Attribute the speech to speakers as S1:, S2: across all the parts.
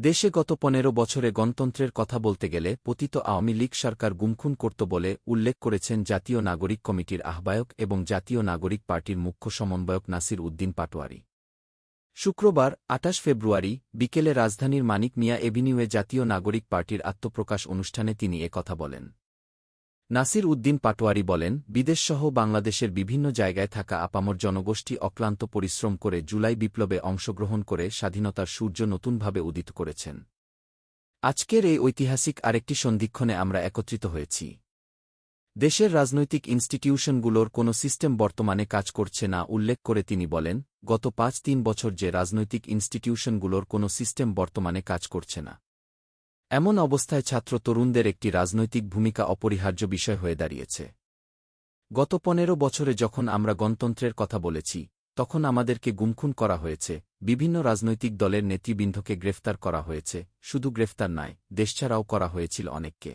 S1: দেশে গত পনেরো বছরে গণতন্ত্রের কথা বলতে গেলে পতিত আওয়ামী লীগ সরকার গুমখুন করত বলে উল্লেখ করেছেন জাতীয় নাগরিক কমিটির আহ্বায়ক এবং জাতীয় নাগরিক পার্টির মুখ্য সমন্বয়ক নাসির উদ্দিন পাটোয়ারি। শুক্রবার আটাশ ফেব্রুয়ারি, বিকেলে রাজধানীর মানিক মিয়া এভিনিউয়ে জাতীয় নাগরিক পার্টির আত্মপ্রকাশ অনুষ্ঠানে তিনি কথা বলেন। নাসির উদ্দিন পাটোয়ারি বলেন, বিদেশসহ বাংলাদেশের বিভিন্ন জায়গায় থাকা আপামর জনগোষ্ঠী অক্লান্ত পরিশ্রম করে জুলাই বিপ্লবে অংশগ্রহণ করে স্বাধীনতার সূর্য নতুনভাবে উদিত করেছেন। আজকের এই ঐতিহাসিক আরেকটি সন্ধিক্ষণে আমরা একত্রিত হয়েছি। দেশের রাজনৈতিক ইনস্টিটিউশনগুলোর কোনো সিস্টেম বর্তমানে কাজ করছে না উল্লেখ করে তিনি বলেন, গত পাঁচ তিন বছর যে রাজনৈতিক ইনস্টিটিউশনগুলোর কোনো সিস্টেম বর্তমানে কাজ করছে না। এমন অবস্থায় ছাত্র তরুণদের একটি রাজনৈতিক ভূমিকা অপরিহার্য বিষয় হয়ে দাঁড়িয়েছে। গত পনেরো বছরে যখন আমরা গণতন্ত্রের কথা বলেছি, তখন আমাদেরকে গুমখুন করা হয়েছে, বিভিন্ন রাজনৈতিক দলের নেতৃবৃন্দকে গ্রেফতার করা হয়েছে, শুধু গ্রেফতার নয় দেশছাড়াও করা হয়েছিল অনেককে।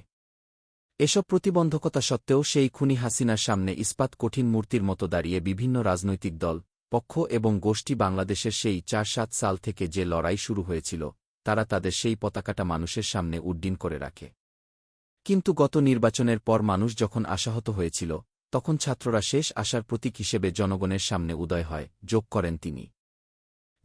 S1: এসব প্রতিবন্ধকতা সত্ত্বেও সেই খুনি হাসিনার সামনে ইস্পাত কঠিন মূর্তির মতো দাঁড়িয়ে বিভিন্ন রাজনৈতিক দল, পক্ষ এবং গোষ্ঠী বাংলাদেশের সেই চার সাত সাল থেকে যে লড়াই শুরু হয়েছিল তারা তাদের সেই পতাকাটা মানুষের সামনে উড্ডিন করে রাখে। কিন্তু গত নির্বাচনের পর মানুষ যখন আশাহত হয়েছিল, তখন ছাত্ররা শেষ আশার প্রতীক হিসেবে জনগণের সামনে উদয় হয়, যোগ করেন তিনি।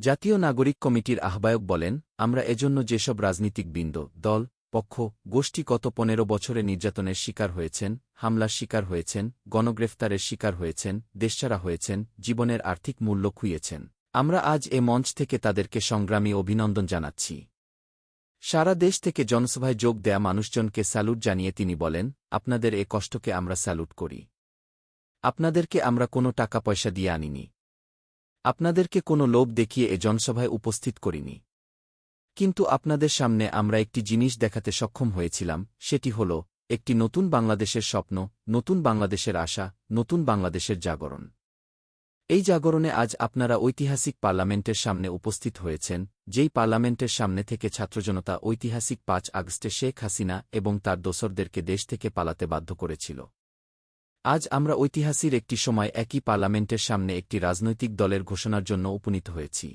S1: জাতীয় নাগরিক কমিটির আহ্বায়ক বলেন, আমরা এজন্য যেসব রাজনীতিক বৃন্দ, দল, পক্ষ, গোষ্ঠী গত পনেরো বছরে নির্যাতনের শিকার হয়েছেন, হামলার শিকার হয়েছেন, গণগ্রেফতারের শিকার হয়েছেন, দেশছাড়া হয়েছেন, জীবনের আর্থিক মূল্য খুইয়েছেন। আমরা আজ এ মঞ্চ থেকে তাদেরকে সংগ্রামী অভিনন্দন জানাচ্ছি। সারা দেশ থেকে জনসভায় যোগ দেয়া মানুষজনকে স্যালুট জানিয়ে তিনি বলেন, আপনাদের এ কষ্টকে আমরা স্যালুট করি। আপনাদেরকে আমরা কোনো টাকা পয়সা দিয়ে আনিনি। আপনাদেরকে কোনো লোভ দেখিয়ে এ জনসভায় উপস্থিত করিনি। কিন্তু আপনাদের সামনে আমরা একটি জিনিস দেখাতে সক্ষম হয়েছিলাম, সেটি হল, একটি নতুন বাংলাদেশের স্বপ্ন, নতুন বাংলাদেশের আশা, নতুন বাংলাদেশের জাগরণ। এই জাগরণে আজ আপনারা ঐতিহাসিক পার্লামেন্টের সামনে উপস্থিত হয়েছেন, যেই পার্লামেন্টের সামনে থেকে ছাত্রজনতা ঐতিহাসিক পাঁচ আগস্টে শেখ হাসিনা এবং তার দোসরদেরকে দেশ থেকে পালাতে বাধ্য করেছিল। আজ আমরা ঐতিহাসিক একটি সময় একই পার্লামেন্টের সামনে একটি রাজনৈতিক দলের ঘোষণার জন্য উপনীত হয়েছি।